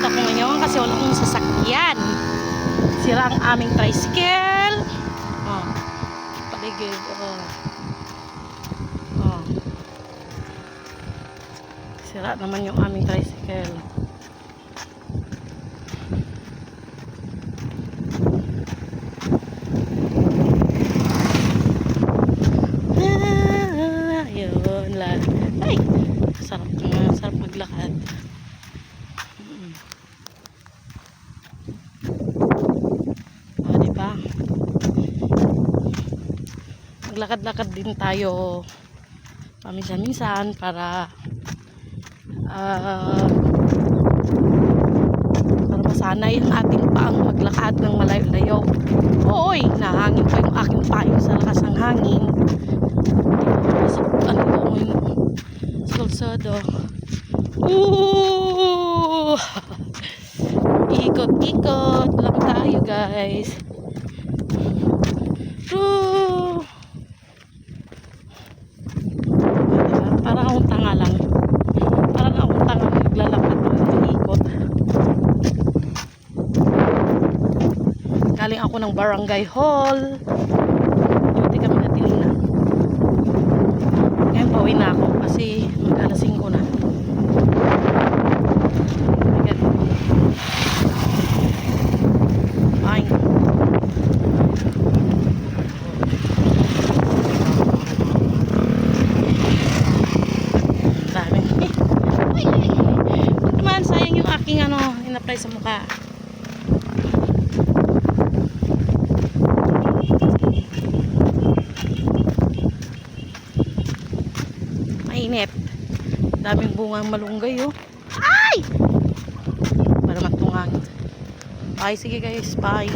Maglakad ako ngayon kasi wala akong sasakyan. Sira ang aming tricycle. Oh. Paligid. Oh. Oh. Sira naman yung aming tricycle. Ah, yun la. Ay, sarap sarap maglakad. Mm. O, Maglakad-lakad din tayo paminsan-minsan para ah para masanay ang ating paang maglakad ng malayo-layo. Oy, nahangin pa yung aking payo sa lakas ng hangin. Sa ano ko yung skalsado. Ooh! Ikot-ikot lang tayo guys. Ako ng barangay hall. Hindi kami natinignan. Ngayon pauwi na ako kasi mag-alas 5 na. Fine. Daming. Ay, ay. Naman, sayang yung aking ano, in-apply sa mukha. Mainit. Daming bungang malunggay, oh. Ay! Para matungangin. Bye, sige guys. Bye.